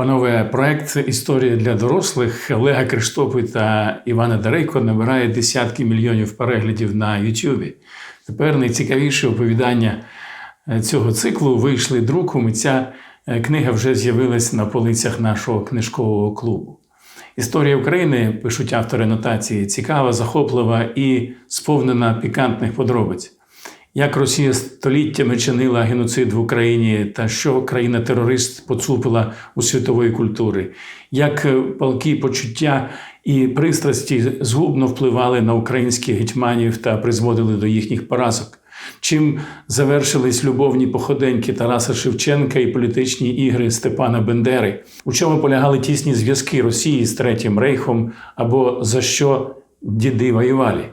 Панове, проект Історія для дорослих Олега Криштопи та Івана Дарейко набирає десятки мільйонів переглядів на Ютубі. Тепер найцікавіші оповідання е, цього циклу вийшли друком, і ця е, книга вже з'явилась на полицях нашого книжкового клубу. Історія України, пишуть автори нотації, цікава, захоплива і сповнена пікантних подробиць. Як Росія століттями чинила геноцид в Україні та що країна-терорист поцупила у світової культури, як е, палкі почуття і пристрасті згубно впливали на українських гетьманів та призводили до їхніх поразок, чим завершились любовні походеньки Тараса Шевченка і політичні ігри Степана Бендери, у чому полягали тісні зв'язки Росії з Третім Рейхом або за що діди воювали.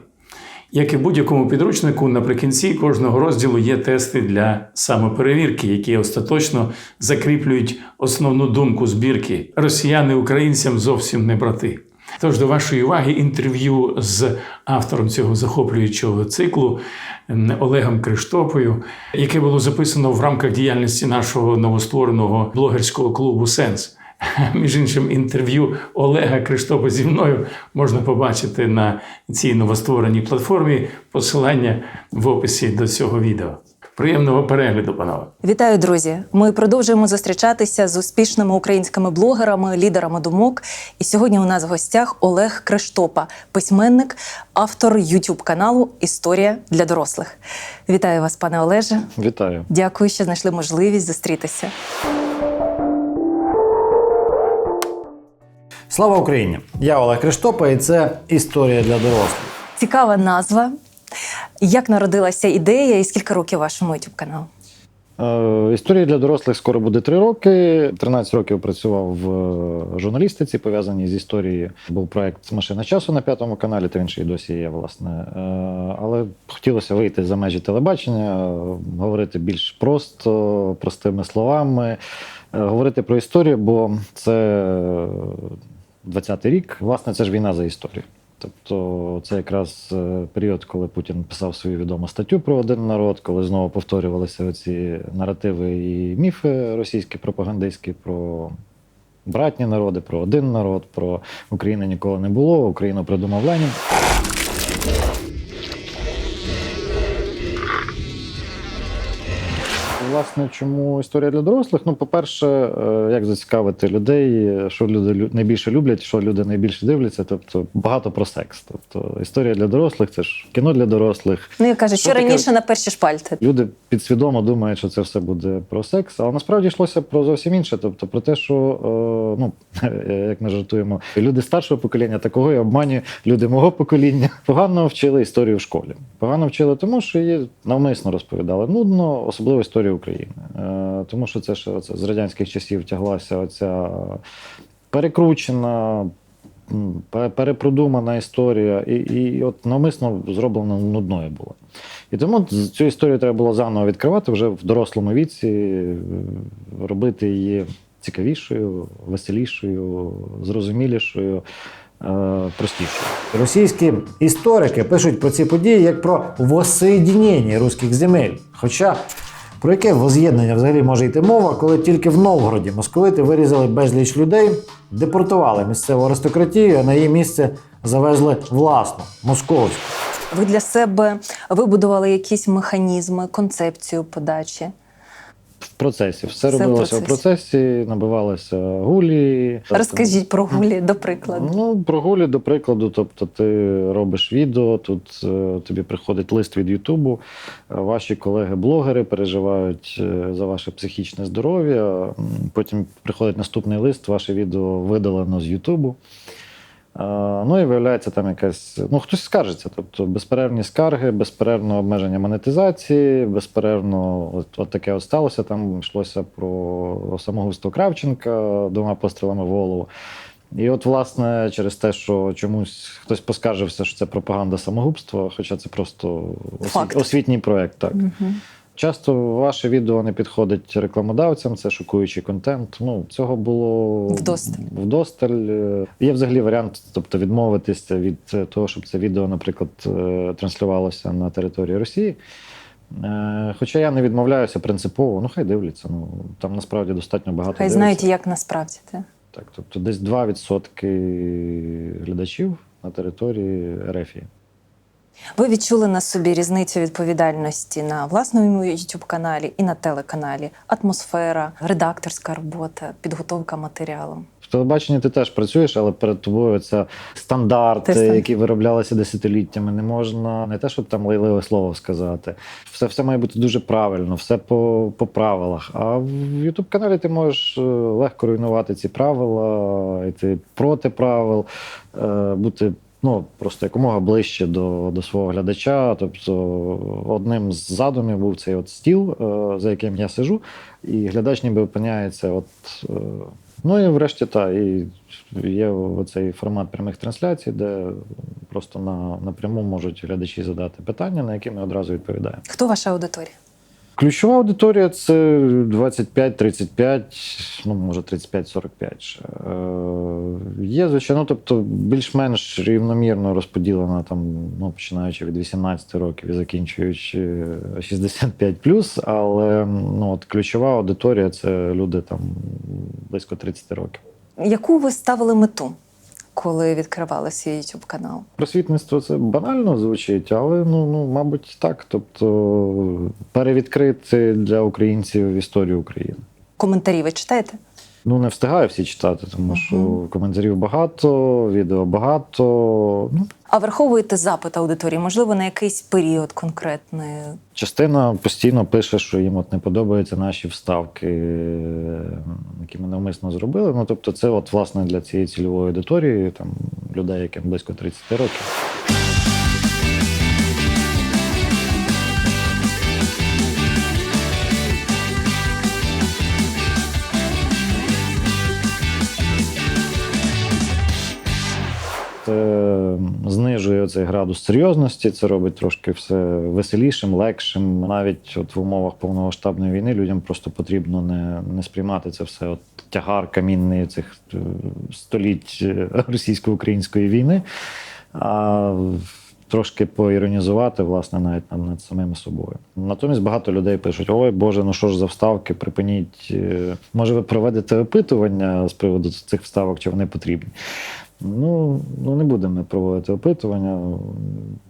Як і в будь-якому підручнику, наприкінці кожного розділу є тести для самоперевірки, які остаточно закріплюють основну думку збірки. Росіяни українцям зовсім не брати. Тож до вашої уваги інтерв'ю з автором цього захоплюючого циклу Олегом Криштопою, яке було записано в рамках діяльності нашого новоствореного блогерського клубу Сенс. Між іншим, інтерв'ю Олега Криштопа зі мною можна побачити на цій новоствореній платформі. Посилання в описі до цього відео. Приємного перегляду, панове! Вітаю, друзі! Ми продовжуємо зустрічатися з успішними українськими блогерами, лідерами думок. І сьогодні у нас в гостях Олег Криштопа, письменник, автор youtube каналу Історія для дорослих. Вітаю вас, пане Олеже. Вітаю. Дякую, що знайшли можливість зустрітися. Слава Україні! Я Олег Криштопа, і це історія для дорослих. Цікава назва. Як народилася ідея і скільки років вашому youtube каналу? Е, Історія для дорослих скоро буде три роки. 13 років працював в е, журналістиці, пов'язаній з історією. Був проект Машина часу на п'ятому каналі, та він ще й досі є, власне. Е, Але хотілося вийти за межі телебачення, говорити більш просто, простими словами, говорити про історію, бо це 20-й рік. Власне, це ж війна за історію. Тобто це якраз е, період, коли Путін писав свою відому статтю про один народ, коли знову повторювалися ці наративи і міфи російські пропагандистські про братні народи, про один народ, про Україну ніколи не було, Україну придумав Ленін. Власне, чому історія для дорослих? Ну, по-перше, е, як зацікавити людей, що люди лю- найбільше люблять, що люди найбільше дивляться. Тобто багато про секс. Тобто історія для дорослих це ж кіно для дорослих. Ну, як кажуть, що Що таке? раніше на перші шпальти. Люди підсвідомо думають, що це все буде про секс, але насправді йшлося про зовсім інше. Тобто про те, що е, ну як ми жартуємо, люди старшого покоління такого і обманює люди мого покоління. Погано вчили історію в школі. Погано вчили, тому що її навмисно розповідали. Нудно, особливо історію України. Е, тому що це ще оце, з радянських часів тяглася оця перекручена. Перепродумана історія, і, і от навмисно зроблено нудною було. І тому цю історію треба було заново відкривати вже в дорослому віці, е, робити її цікавішою, веселішою, зрозумілішою, е, простішою. Російські історики пишуть про ці події як про воссоєдінення руських земель. Хоча про яке воз'єднання взагалі може йти мова, коли тільки в Новгороді московити вирізали безліч людей, депортували місцеву аристократію, а на її місце завезли власну московську. Ви для себе вибудували якісь механізми, концепцію подачі. В процесі все, Все робилося в процесі. процесі, набивалися гулі. Розкажіть про гулі, до прикладу. Ну, про гулі, до прикладу, тобто ти робиш відео, тут е, тобі приходить лист від Ютубу, ваші колеги-блогери переживають е, за ваше психічне здоров'я. Потім приходить наступний лист, ваше відео видалено з Ютубу. Е, Ну і виявляється там якась. Ну, хтось скаржиться. Тобто безперервні скарги, безперервне обмеження монетизації, безперервно, от, от таке от сталося. Там йшлося про самогубство Кравченка двома пострілами в голову. І от, власне, через те, що чомусь хтось поскаржився, що це пропаганда самогубства, хоча це просто Факт. освіт, освітній проєкт. Так. Мгм. Часто ваше відео не підходить рекламодавцям, це шокуючий контент. Ну, цього було Вдосталь. вдосталь. Є взагалі варіант, тобто відмовитися від того, щоб це відео, наприклад, е, транслювалося на території Росії. Е, Хоча я не відмовляюся принципово, ну хай дивляться. Ну там насправді достатньо багато. Хай дивиться. знають, як насправді. Те. Так, тобто десь 2% глядачів на території Ерефії. Ви відчули на собі різницю відповідальності на власному youtube каналі і на телеканалі, атмосфера, редакторська робота, підготовка матеріалу. В телебаченні ти теж працюєш, але перед тобою це стандарти, Те які вироблялися десятиліттями. Не можна не те, щоб там лайливе слово сказати. Все, все має бути дуже правильно, все по, по правилах. А в youtube каналі ти можеш е, легко руйнувати ці правила, йти проти правил, е, бути. Ну, просто якомога ближче до, до свого глядача. Тобто, одним з задумів був цей от стіл, е, за яким я сижу, і глядач ніби опиняється. От, е, ну і врешті та, і є оцей формат прямих трансляцій, де просто на, напряму можуть глядачі задати питання, на які ми одразу відповідаємо. Хто ваша аудиторія? Ключова аудиторія це 25-35, ну може 35-45. ще. Е, Є, звичайно, тобто більш-менш рівномірно розподілена там, ну, починаючи від 18 років і закінчуючи 65 але ну, от ключова аудиторія це люди там близько 30 років. Яку ви ставили мету, коли відкривали свій youtube канал? Просвітництво це банально звучить, але ну, ну мабуть, так. Тобто перевідкрити для українців історію України. Коментарі ви читаєте? Ну, не встигаю всі читати, тому що коментарів багато, відео багато. Ну, А враховуєте запит аудиторії, можливо, на якийсь період конкретний. частина постійно пише, що їм от не подобаються наші вставки, які ми навмисно зробили. Ну, тобто, це от власне для цієї цільової аудиторії, там людей, яким близько 30 років. Знижує цей градус серйозності, це робить трошки все веселішим, легшим. Навіть от в умовах повномасштабної війни людям просто потрібно не, не сприймати це все от тягар камінний цих е, століть е, російсько-української війни, а трошки поіронізувати власне навіть над, над самими собою. Натомість багато людей пишуть: ой Боже, ну що ж за вставки, припиніть. е, Може, ви проведете опитування з приводу цих вставок, чи вони потрібні? Ну, ну не будемо проводити опитування.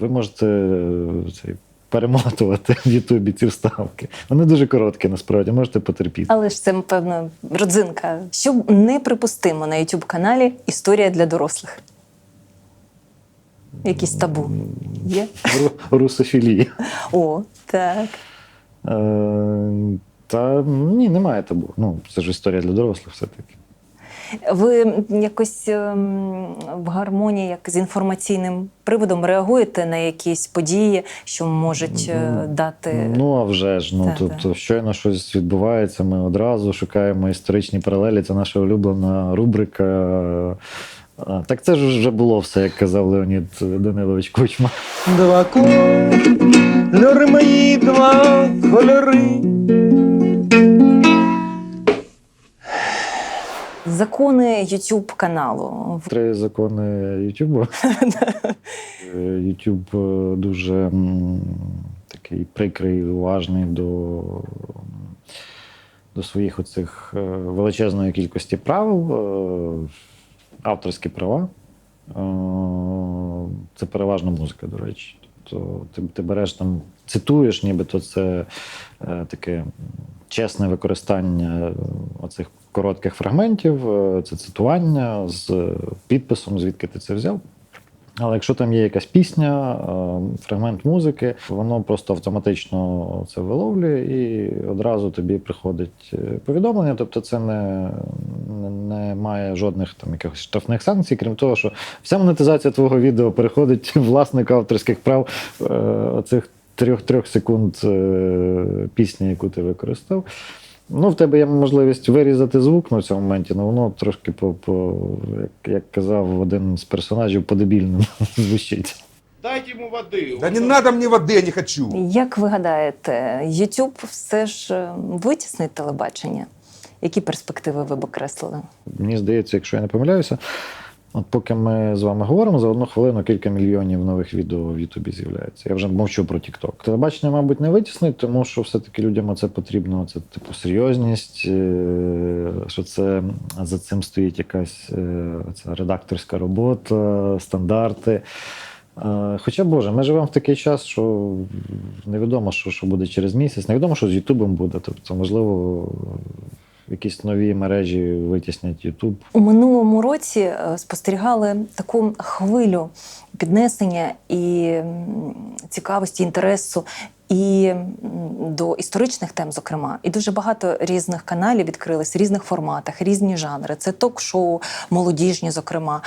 Ви можете е, цей, перемотувати в Ютубі ці вставки. Вони дуже короткі, насправді, можете потерпіти. Але ж це, певно, родзинка. Що неприпустимо на youtube каналі Історія для дорослих. Якісь табу є? Русофілія. О, так. Е, та ні, немає табу. Ну, це ж історія для дорослих все-таки. Ви якось ем, в гармонії як з інформаційним приводом реагуєте на якісь події, що можуть е, дати. Ну, а вже ж, ну, Та, тобто, щойно щось відбувається, ми одразу шукаємо історичні паралелі. Це наша улюблена рубрика. Так це ж вже було все, як казав Леонід Данилович Кучма. Два кольори мої, два кольори. Закони youtube каналу. Три закони Ютубу. Е, Ютуб е, дуже такий прикрий, уважний до, до своїх оцих е, величезної кількості правил, е, авторські права. Е, Це переважно музика, до речі. Тобто ти, ти береш там, цитуєш, нібито це е, таке чесне використання е, оцих коротких фрагментів, е, це цитування з підписом, звідки ти це взяв. Але якщо там є якась пісня, е, фрагмент музики, воно просто автоматично це виловлює і одразу тобі приходить е, повідомлення. Тобто це не, не, має жодних там якихось штрафних санкцій, крім того, що вся монетизація твого відео переходить власнику авторських прав оцих трьох-трьох секунд пісні, яку ти використав. Ну, в тебе є можливість вирізати звук на цьому моменті, але воно трошки по, по як, як казав один з персонажів, по-дебільному звучить. Дайте ему воды. Да не надо мне воды, я не хочу. Як ви гадаєте, YouTube все ж е, витіснить телебачення? Які перспективи ви б окреслили? Мені здається, якщо я не помиляюся, От поки ми з вами говоримо, за одну хвилину кілька мільйонів нових відео в Ютубі з'являється. Я вже мовчу про TikTok. Телебачення, мабуть, не витіснить, тому що все-таки людям це потрібно. Це типу серйозність, е, що це за цим стоїть якась е, ця редакторська робота, стандарти. Е, Хоча, Боже, ми живемо в такий час, що невідомо, що, що буде через місяць, невідомо, що з Ютубом буде. Тобто, можливо, якісь нові мережі витіснять Ютуб. У минулому році е, спостерігали таку хвилю піднесення і цікавості, інтересу. І до історичних тем, зокрема, і дуже багато різних каналів відкрились в різних форматах, різні жанри. Це ток-шоу, молодіжні, зокрема,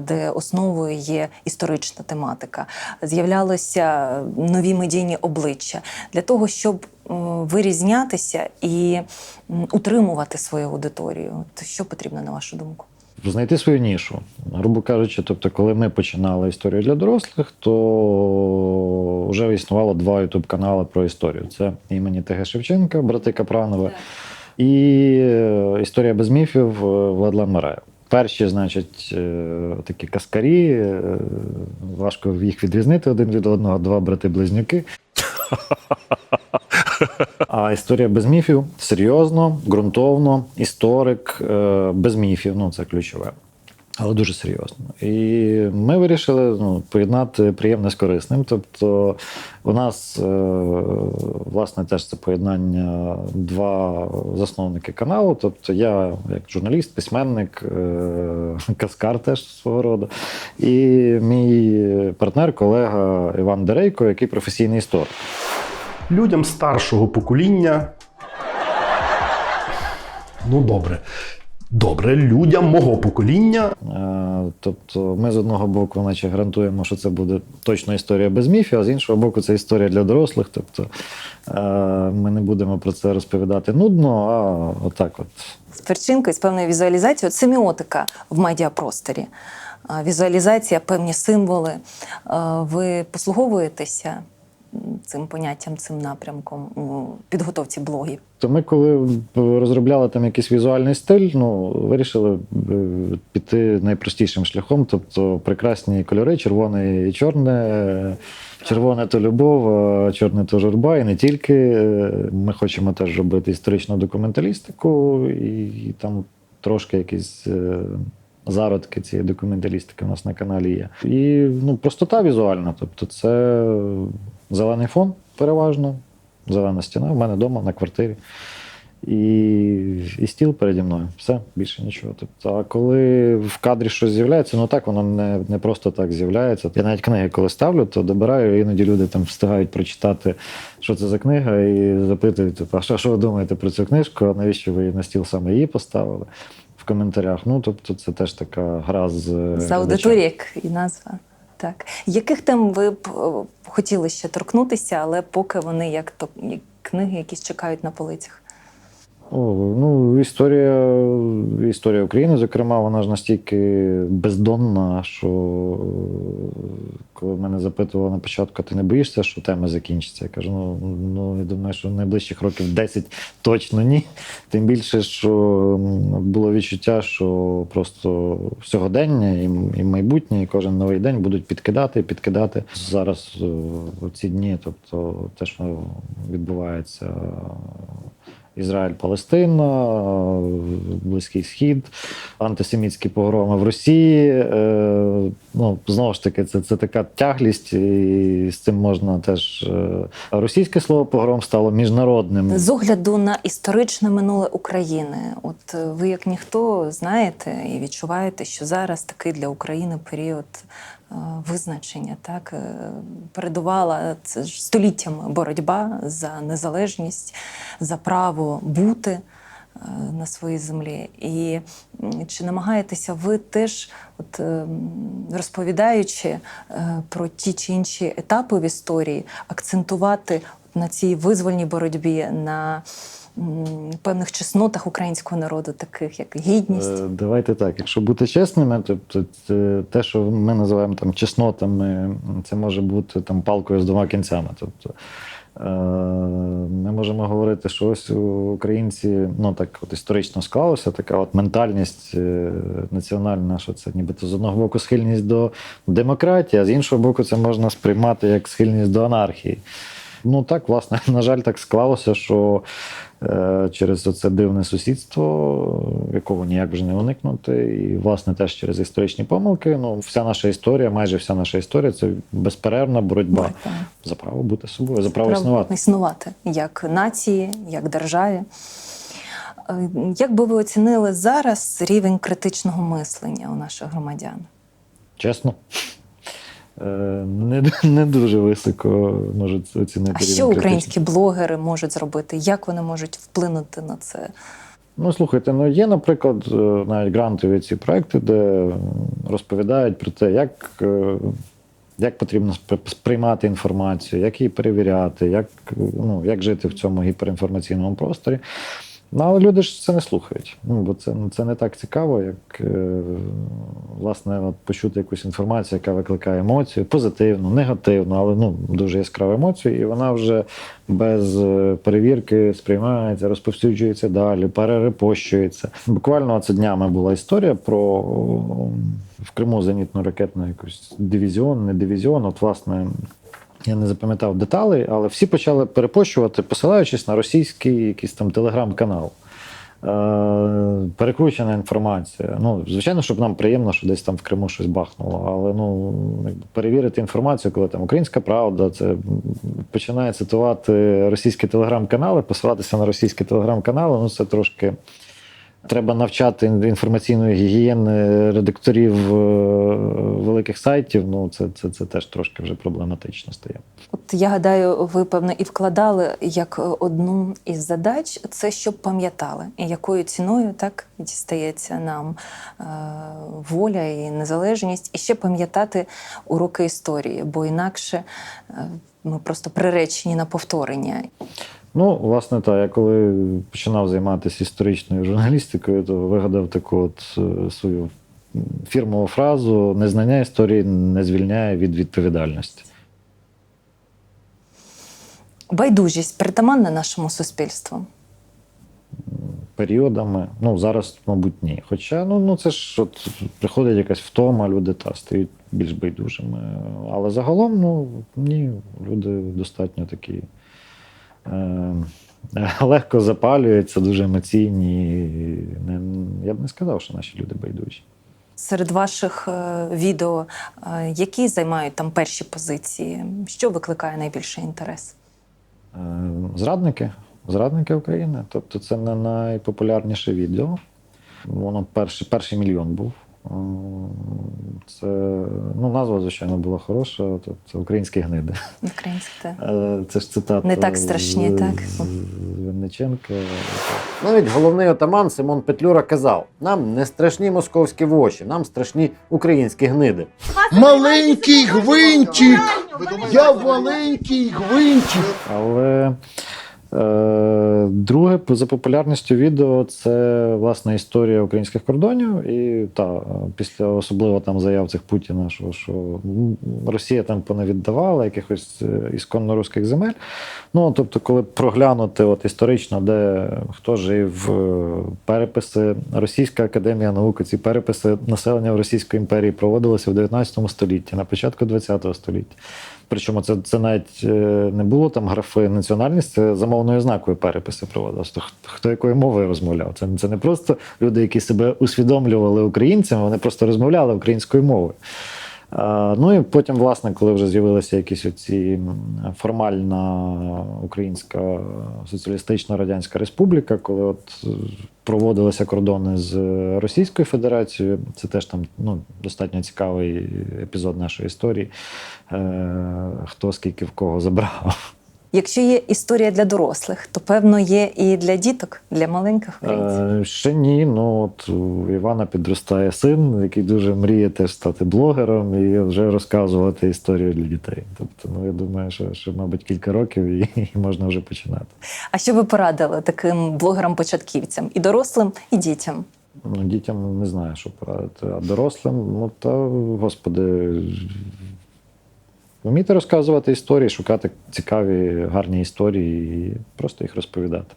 де основою є історична тематика. З'являлися нові медійні обличчя для того, щоб вирізнятися і утримувати свою аудиторію. От що потрібно на вашу думку? Знайти свою нішу. Грубо кажучи, тобто, коли ми починали історію для дорослих, то вже існувало два ютуб канали про історію. Це імені ТГ Шевченка, брати Капранови, і е, історія без міфів е, Владлен Мараєв. Перші, значить, е, такі каскарі, важко їх відрізнити один від одного, два брати-близнюки. А історія без міфів серйозно, ґрунтовно, історик е, без міфів, ну це ключове. Але дуже серйозно. І ми вирішили ну, поєднати приємне з корисним. Тобто, у нас, е, власне, теж це поєднання два засновники каналу. Тобто, я як журналіст, письменник, е, каскар теж свого роду. І мій партнер, колега Іван Дерейко, який професійний історик. Людям старшого покоління. Ну, добре. Добре, людям мого покоління Е, Тобто ми з одного боку, наче гарантуємо, що це буде точно історія без міфів, а з іншого боку, це історія для дорослих. Тобто е, ми не будемо про це розповідати нудно, а отак от. з перчинкою, з певною візуалізацією, От семіотика в медіапросторі. А, Візуалізація, певні символи. Ви послуговуєтеся цим поняттям, цим напрямком у підготовці блогів? То ми, коли розробляли там якийсь візуальний стиль, ну вирішили е, піти найпростішим шляхом, тобто прекрасні кольори, червоне і чорне. Червоне то любов, чорне то журба, і не тільки. Е, Ми хочемо теж робити історичну документалістику, і, і там трошки якісь е, зародки цієї документалістики у нас на каналі є. І ну, простота візуальна, тобто це зелений фон переважно, зелена стіна в мене вдома на квартирі. І, і стіл переді мною. Все, більше нічого. Тобто, а коли в кадрі щось з'являється, ну так воно не, не просто так з'являється. Я навіть книги, коли ставлю, то добираю, іноді люди там встигають прочитати, що це за книга, і запитують, типу, а що, що ви думаєте про цю книжку? А навіщо ви на стіл саме її поставили? В коментарях. Ну, тобто, це теж така гра з З глядачем. як і назва. Так. Яких тем ви б е, хотіли ще торкнутися, але поки вони як то книги, якісь чекають на полицях? О, ну, історія, історія України, зокрема, вона ж настільки бездонна, що коли мене запитували на початку, ти не боїшся, що тема закінчиться? Я кажу, ну, ну я думаю, що найближчих років 10 точно ні. Тим більше, що було відчуття, що просто сьогодення і, і майбутнє, і кожен новий день будуть підкидати, підкидати. Зараз е, у ці дні, тобто те, що відбувається. Ізраїль, Палестина, Близький Схід, антисемітські погроми в Росії. Е, Ну, знову ж таки, це, це така тяглість, і з цим можна теж. е, Російське слово погром стало міжнародним. З огляду на історичне минуле України, от е, ви як ніхто знаєте і відчуваєте, що зараз такий для України період визначення, так е, передувала це ж століттями боротьба за незалежність, за право бути е, на своїй землі. І чи намагаєтеся ви теж, от, е, розповідаючи е, про ті чи інші етапи в історії, акцентувати на цій визвольній боротьбі, на певних чеснотах українського народу, таких як гідність? Е, Давайте так, якщо бути чесними, тобто те, що ми називаємо там чеснотами, це може бути там палкою з двома кінцями. Тобто Е, Ми можемо говорити, що ось українці, ну так от історично склалося, така от ментальність е, національна, що це нібито з одного боку схильність до демократії, а з іншого боку, це можна сприймати як схильність до анархії. Ну так, власне, на жаль, так склалося, що е, через це дивне сусідство, якого ніяк вже не уникнути, і власне теж через історичні помилки. Ну, вся наша історія, майже вся наша історія це безперервна боротьба Боротьба. за право бути собою, за право Право існувати. існувати як нації, як державі. Е, Як би ви оцінили зараз рівень критичного мислення у наших громадян? Чесно. Е, Не, не дуже високо можуть оцінити А що українські блогери можуть зробити? Як вони можуть вплинути на це? Ну, слухайте, ну є, наприклад, е, навіть грантові ці проекти, де розповідають про те, як, е, як потрібно спри- сприймати інформацію, як її перевіряти, як, ну, як жити в цьому гіперінформаційному просторі. Ну, але люди ж це не слухають. Ну, бо це, ну, це не так цікаво, як е, власне от почути якусь інформацію, яка викликає емоцію, позитивну, негативну, але ну, дуже яскраву емоцію, і вона вже без е, перевірки сприймається, розповсюджується далі, перерепощується. Буквально це днями була історія про в Криму зенітно-ракетну якусь дивізіон, не дивізіон. От, власне, я не запам'ятав деталей, але всі почали перепощувати, посилаючись на російський якийсь там телеграм-канал. Е, перекручена інформація. Ну, звичайно, щоб нам приємно, що десь там в Криму щось бахнуло. Але ну, перевірити інформацію, коли там українська правда, це починає цитувати російські телеграм-канали, посилатися на російські телеграм-канали, ну це трошки. Треба навчати інформаційної гігієни редакторів е, великих сайтів. Ну, це, це, це теж трошки вже проблематично стає. От я гадаю, ви певно і вкладали як одну із задач це, щоб пам'ятали, якою ціною так дістається нам е, воля і незалежність, і ще пам'ятати уроки історії, бо інакше е, ми просто приречені на повторення. Ну, власне, так, я коли починав займатися історичною журналістикою, то вигадав таку от е, свою фірмову фразу: незнання історії не звільняє від відповідальності. Байдужість притаманна нашому суспільству. Періодами, ну зараз, мабуть, ні. Хоча ну, ну це ж от приходить якась втома, люди та стають більш байдужими. Але загалом, ну ні, люди достатньо такі легко запалюються, дуже емоційні. Я б не сказав, що наші люди байдужі. Серед ваших е, відео, е, які займають там перші позиції, що викликає найбільший інтерес? Е, Зрадники. Зрадники України. Тобто це не найпопулярніше відео. Воно перший, перший мільйон був. Е, Це ну, назва, звичайно, була хороша. Тобто українські гниди. Українське. Е, Це ж цитата. Не так страшні, з- так? з Винниченка. Навіть головний отаман Симон Петлюра казав: нам не страшні московські воші, нам страшні українські гниди. Маленький гвинтик! Я маленький гвинтик! Але друге за популярністю відео це власне історія українських кордонів. І та, після особливо там заяв цих Путіна, що, що Росія там понавіддавала якихось е, ісконно руських земель. Ну, тобто, коли проглянути от історично, де хто жив, е, переписи, Російська академія наук, ці переписи населення в Російській імперії проводилися в 19 столітті, на початку 20 століття. Причому це, це навіть е, не було там графи національність, це за мовною знакою переписи проводилися. Хто- хто якою мовою розмовляв. Це, це не просто люди, які себе усвідомлювали українцями, вони просто розмовляли українською мовою. А, Ну і потім, власне, коли вже з'явилися якісь оці формальна Українська Соціалістична Радянська Республіка, коли от е, проводилися кордони з Російською Федерацією, це теж там ну, достатньо цікавий епізод нашої історії. Е, Хто скільки в кого забрав. Якщо є історія для дорослих, то певно є і для діток, для маленьких українців. Е, Ще ні. Ну от у Івана підростає син, який дуже мріє теж стати блогером і вже розказувати історію для дітей. Тобто, ну я думаю, що, що мабуть, кілька років і, і можна вже починати. А що ви порадили таким блогерам-початківцям і дорослим, і дітям? Ну, дітям не знаю, що порадити. А дорослим, ну та господи. Вміти розказувати історії, шукати цікаві, гарні історії і просто їх розповідати.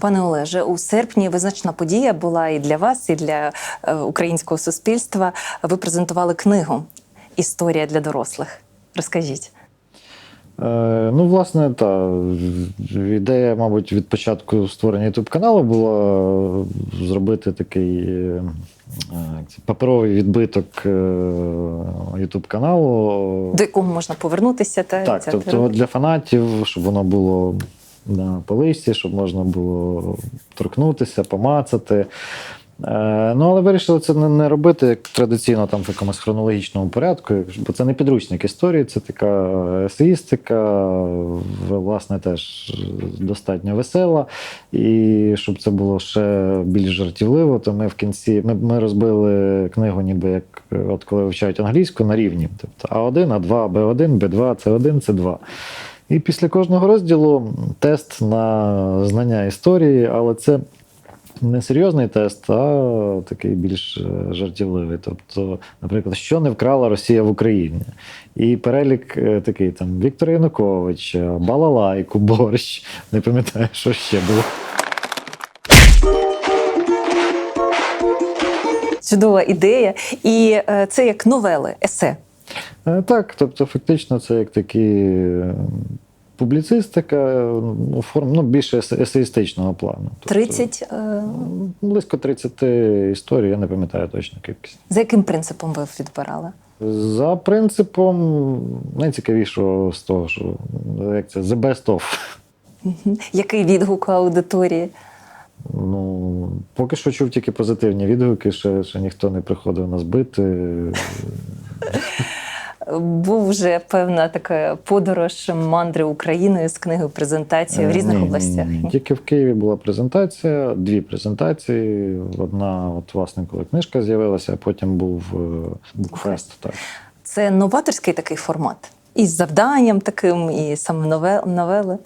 Пане Олеже, у серпні визначна подія була і для вас, і для е, українського суспільства. Ви презентували книгу Історія для дорослих. Розкажіть. Е, ну, власне, та ідея, мабуть, від початку створення youtube каналу була зробити такий е, як це, паперовий відбиток youtube каналу. До якого можна повернутися та Так, тобто для фанатів, щоб воно було на полисті, щоб можна було торкнутися, помацати. Е, ну, але вирішили це не, не робити як традиційно там в якомусь хронологічному порядку, бо це не підручник історії, це така есеїстика, власне, теж достатньо весела. І щоб це було ще більш жартівливо, то ми в кінці ми, ми розбили книгу, ніби як от коли вивчають англійську на рівні. Тобто А1, А2, Б1, Б2, С1, С2. І після кожного розділу тест на знання історії, але це не серйозний тест, а такий більш е, жартівливий. Тобто, наприклад, що не вкрала Росія в Україні? І перелік е, такий там Віктора Януковича, Балалайку, борщ. Не пам'ятаю, що ще було. Чудова ідея. І е, це як новели, есе. Е, Так, тобто, фактично, це як такі е, публіцистика, е, ну, форм, ну, більше есеїстичного плану. Тобто, 30. Е, Близько 30 історій, я не пам'ятаю точно кількість. за яким принципом ви відбирали? За принципом найцікавішого з того, що як це the best of. Який відгук у аудиторії? Ну, поки що чув тільки позитивні відгуки, ще, ще ніхто не приходив нас бити. Був вже певна така подорож мандри Україною з книгою презентації в різних ні, ні, областях. ні. Тільки в Києві була презентація, дві презентації. Одна, от, власне, коли книжка з'явилася, а потім був букфест. Так. Це новаторський такий формат. Із завданням таким, і саме новели.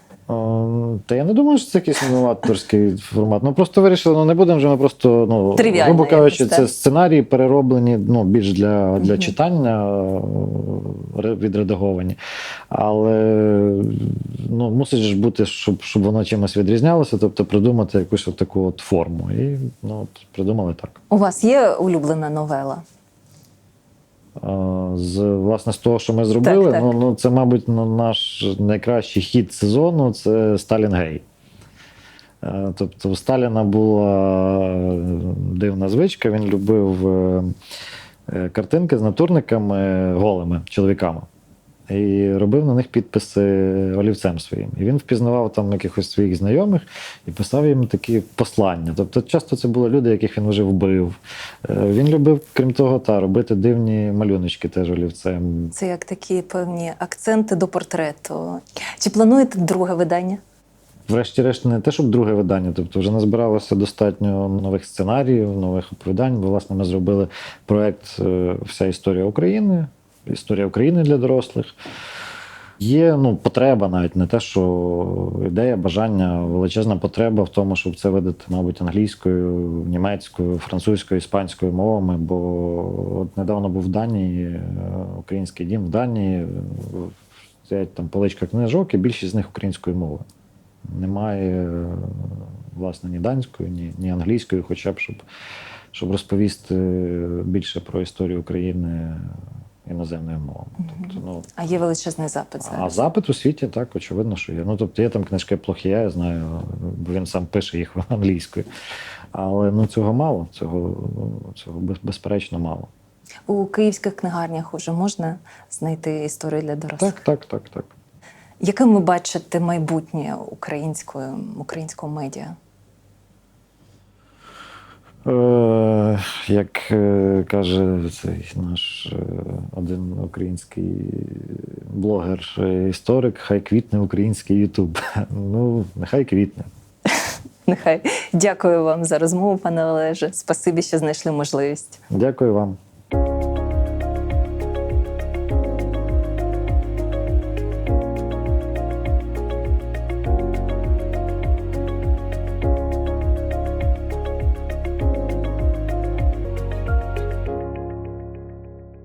Та я не думаю, що це якийсь новаторський формат. Ну просто вирішили, ну не будемо вже ми просто, ну, грубо кажучи, це сценарії перероблені ну, більш для, для читання, відредаговані. Але ну, мусить ж бути, щоб, щоб воно чимось відрізнялося, тобто придумати якусь от таку от форму. І ну, придумали так. У вас є улюблена новела? З власне з того, що ми зробили, так. Ну, ну це, мабуть, ну, наш найкращий хід сезону це Сталінгей. Тобто, у Сталіна була е, дивна звичка, він любив е, е, картинки з натурниками голими чоловіками. І робив на них підписи олівцем своїм. І він впізнавав там якихось своїх знайомих і писав їм такі послання. Тобто, часто це були люди, яких він вже вбив. Е, Він любив, крім того, та робити дивні малюночки теж олівцем. Це як такі певні акценти до портрету. Чи плануєте друге видання? Врешті-решт, не те, щоб друге видання, тобто вже назбиралося достатньо нових сценаріїв, нових оповідань. Бо, власне, ми зробили проект е, Вся історія України, історія України для дорослих. Є ну, потреба навіть не те, що ідея, бажання, величезна потреба в тому, щоб це видати, мабуть, англійською, німецькою, французькою, іспанською мовами. Бо от недавно був в Данії, е, український дім в Данії, е, стоять там поличка книжок, і більшість з них українською мовою. Немає, е, власне, ні данської, ні, ні англійської, хоча б щоб, щоб розповісти більше про історію України іноземною мовою. Тобто, ну, А є величезний запит а запит у світі так, очевидно, що є. Ну, тобто є там книжки Плохія, я знаю, бо він сам пише їх англійською. Але ну, цього мало, цього, цього безперечно мало. У київських книгарнях уже можна знайти історію для дорослих. Так, так, так, так. Яким ви бачите майбутнє української, українського медіа? Е, як е, каже цей наш е, один український блогер, е, історик, хай квітне український Ютуб. Ну, нехай квітне. Нехай дякую вам за розмову, пане Олеже. Спасибі, що знайшли можливість. Дякую вам.